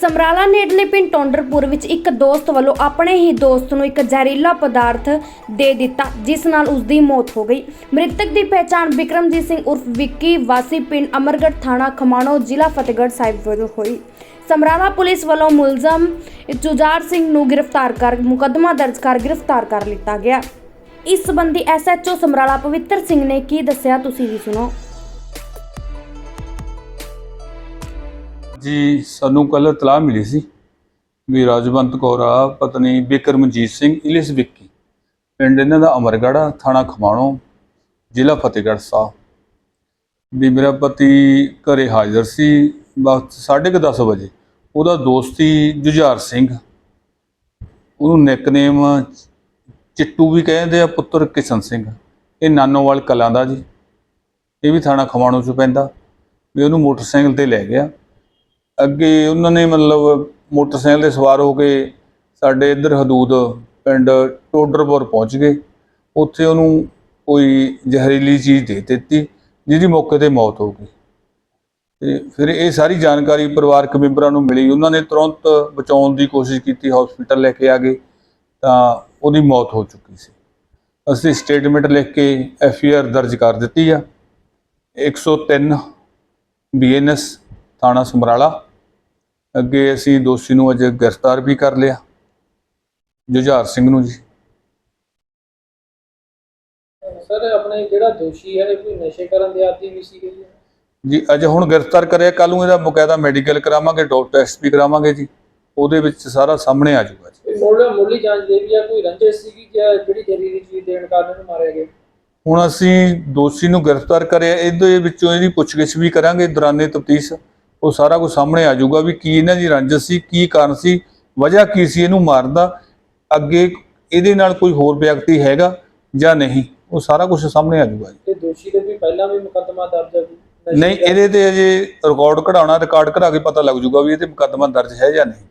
ਸਮਰਾਲਾ ਨੇੜਲੇ ਪਿੰਡ ਟੌਂਡਰਪੁਰ ਵਿੱਚ ਇੱਕ ਦੋਸਤ ਵੱਲੋਂ ਆਪਣੇ ਹੀ ਦੋਸਤ ਨੂੰ ਇੱਕ ਜ਼ਹਿਰੀਲਾ ਪਦਾਰਥ ਦੇ ਦਿੱਤਾ, ਜਿਸ ਨਾਲ ਉਸ ਦੀ ਮੌਤ ਹੋ ਗਈ। ਮ੍ਰਿਤਕ ਦੀ ਪਹਿਚਾਣ ਵਿਕਰਮਜੀਤ ਸਿੰਘ ਉਰਫ ਵਿੱਕੀ, ਵਾਸੀ ਪਿੰਡ ਅਮਰਗੜ੍ਹ ਥਾਣਾ ਖਮਾਣੋ, ਜ਼ਿਲ੍ਹਾ ਫਤਿਹਗੜ੍ਹ ਸਾਹਿਬ ਵਜੋਂ ਹੋਈ। ਸਮਰਾਲਾ ਪੁਲਿਸ ਵੱਲੋਂ ਮੁਲਜ਼ਮ ਜੁਝਾਰ ਸਿੰਘ ਨੂੰ ਗ੍ਰਿਫਤਾਰ ਕਰ, ਮੁਕੱਦਮਾ ਦਰਜ ਕਰ ਗ੍ਰਿਫਤਾਰ ਕਰ ਲਿੱਤਾ ਗਿਆ। ਇਸ ਸੰਬੰਧੀ ਐਸਐਚਓ ਸਮਰਾਲਾ ਪਵਿੱਤਰ ਸਿੰਘ ਨੇ ਕੀ ਦੱਸਿਆ, ਤੁਸੀਂ ਵੀ ਸੁਣੋ। ਜੀ, ਸਾਨੂੰ ਕੱਲ ਤਲਾਹ ਮਿਲੀ ਸੀ ਵੀ ਰਾਜਵੰਤ ਕੌਰ ਆ, ਪਤਨੀ ਬਿਕਰਮਜੀਤ ਸਿੰਘ ਇਲਿਸ ਵਿੱਕੀ। ਪਿੰਡ ਇਹਨਾਂ ਦਾ ਅਮਰਗੜ੍ਹ ਥਾਣਾ ਖਮਾਣੋ, ਜ਼ਿਲ੍ਹਾ ਫਤਿਹਗੜ੍ਹ ਸਾਹਿਬ। ਵੀ ਮੇਰਾ ਪਤੀ ਘਰੇ ਹਾਜ਼ਰ ਸੀ ਵਕਤ 10:30 ਵਜੇ। ਉਹਦਾ ਦੋਸਤੀ ਜੁਝਾਰ ਸਿੰਘ। ਉਹਨੂੰ ਨਿਕਨੇਮ ਚਿੱਟੂ ਵੀ ਕਹਿੰਦੇ ਆ, ਪੁੱਤਰ ਕਿਸ਼ਨ ਸਿੰਘ। ਇਹ ਨਾਨੋਵਾਲ ਕਲਾਂ ਦਾ ਜੀ। ਇਹ ਵੀ ਥਾਣਾ ਖਮਾਣੋ ਚ ਪੈਂਦਾ। ਵੀ ਉਹਨੂੰ ਮੋਟਰਸਾਈਕਲ ਤੇ ਲੈ ਗਿਆ। ਅੱਗੇ ਉਹਨਾਂ ਨੇ ਮਤਲਬ ਮੋਟਰਸਾਈਕਲ ਤੇ ਸਵਾਰ ਹੋ ਕੇ ਸਾਡੇ ਇੱਧਰ ਹਦੂਦ ਪਿੰਡ ਟੋਡਰਪੁਰ ਪਹੁੰਚ ਗਏ। ਉੱਥੇ ਉਹਨੂੰ ਕੋਈ ਜ਼ਹਿਰੀਲੀ ਚੀਜ਼ ਦੇ ਦਿੱਤੀ, ਜਿਹਦੀ ਮੌਕੇ ਤੇ ਮੌਤ ਹੋ ਗਈ। ਤੇ ਫਿਰ ਇਹ ਸਾਰੀ ਜਾਣਕਾਰੀ ਪਰਿਵਾਰਕ ਮੈਂਬਰਾਂ ਨੂੰ ਮਿਲੀ। ਉਹਨਾਂ ਨੇ ਤੁਰੰਤ ਬਚਾਉਣ ਦੀ ਕੋਸ਼ਿਸ਼ ਕੀਤੀ, ਹਸਪੀਟਲ ਲੈ ਕੇ ਆ ਗਏ, ਤਾਂ ਉਹਦੀ ਮੌਤ ਹੋ ਚੁੱਕੀ ਸੀ। ਅਸੀਂ ਸਟੇਟਮੈਂਟ ਲਿਖ ਕੇ ਐਫ ਆਈ ਆਰ ਦਰਜ ਕਰ ਦਿੱਤੀ ਆ। 103 ਬੀਐਨਐਸ ਥਾਣਾ ਸਮਰਾਲਾ। ਅੱਗੇ ਅਸੀਂ ਦੋਸ਼ੀ ਨੂੰ ਅੱਜ ਗ੍ਰਿਫਤਾਰ ਵੀ ਕਰ ਲਿਆ। ਜੁਝਾਰ ਸਿੰਘ ਨੂੰ ਜੀ। ਸਰ ਆਪਣੇ ਜਿਹੜਾ ਦੋਸ਼ੀ ਹੈ? ਇਹ ਕੋਈ ਨਸ਼ੇ ਕਰਨ ਦੇ ਆਦੀ ਵੀ ਸੀ ਜੀ? ਜੀ ਅੱਜ ਹੁਣ ਗ੍ਰਿਫਤਾਰ ਕਰਿਆ। ਕੱਲ ਨੂੰ ਇਹਦਾ ਬਕਾਇਦਾ ਮੈਡੀਕਲ ਕਰਾਵਾਂਗੇ ਡਾਕਟਰ ਟੈਸਟ ਵੀ ਕਰਾਵਾਂਗੇ ਜੀ। ਉਹਦੇ ਵਿੱਚ ਸਾਰਾ ਸਾਹਮਣੇ ਆ ਜਾਊਗਾ ਜੀ। ਮੁੱਢ ਮੁੱਢਲੀ ਜਾਂਚ ਦੇ ਵੀ ਆ ਕੋਈ ਰੰਜਿਸ਼ ਸੀਗੀ ਜਾਂ ਜਿਹੜੀ ਜ਼ਹਿਰੀਲੀ ਚੀਜ਼ ਦੇਣ ਕਾਰਨ ਇਹਨੂੰ ਮਾਰਿਆ ਗਿਆ? ਹੁਣ ਅਸੀਂ ਦੋਸ਼ੀ ਨੂੰ ਗ੍ਰਿਫਤਾਰ ਕਰਿਆ। ਇਹਦੇ ਵਿੱਚੋਂ ਇਹਦੀ ਪੁੱਛਗਿੱਛ ਵੀ ਕਰਾਂਗੇ। ਦੌਰਾਨੇ ਤਫਤੀਸ਼ ਉਹ ਸਾਰਾ ਕੁਝ ਸਾਹਮਣੇ ਆ ਜਾਊਗਾ ਵੀ ਕੀ ਇਹਨਾਂ ਦੀ ਰੰਜਿਸ਼ ਸੀ ਕੀ ਕਾਰਨ ਸੀ ਵਜ੍ਹਾ ਕੀ ਸੀ ਇਹਨੂੰ ਮਾਰਨ ਦਾ ਅੱਗੇ ਇਹਦੇ ਨਾਲ ਕੋਈ ਹੋਰ ਵਿਅਕਤੀ ਹੈਗਾ ਜਾਂ ਨਹੀਂ ਉਹ ਸਾਰਾ ਕੁਝ ਸਾਹਮਣੇ ਆ ਜਾਊਗਾ ਜੀ। ਤੇ ਦੋਸ਼ੀ ਦੇ ਵੀ ਪਹਿਲਾਂ ਵੀ ਮੁਕੱਦਮਾ ਦਰਜ ਹੈ? ਨਸ਼ੇ ਨਹੀਂ? ਇਹਦੇ ਤੇ ਅਜੇ ਰਿਕਾਰਡ ਕਢਾਉਣਾ ਰਿਕਾਰਡ ਕਢਾ ਕੇ ਪਤਾ ਲੱਗ ਜਾਊਗਾ ਵੀ ਇਹ ਤੇ ਮੁਕੱਦਮਾ ਦਰਜ ਹੈ ਜਾਂ ਨਹੀਂ।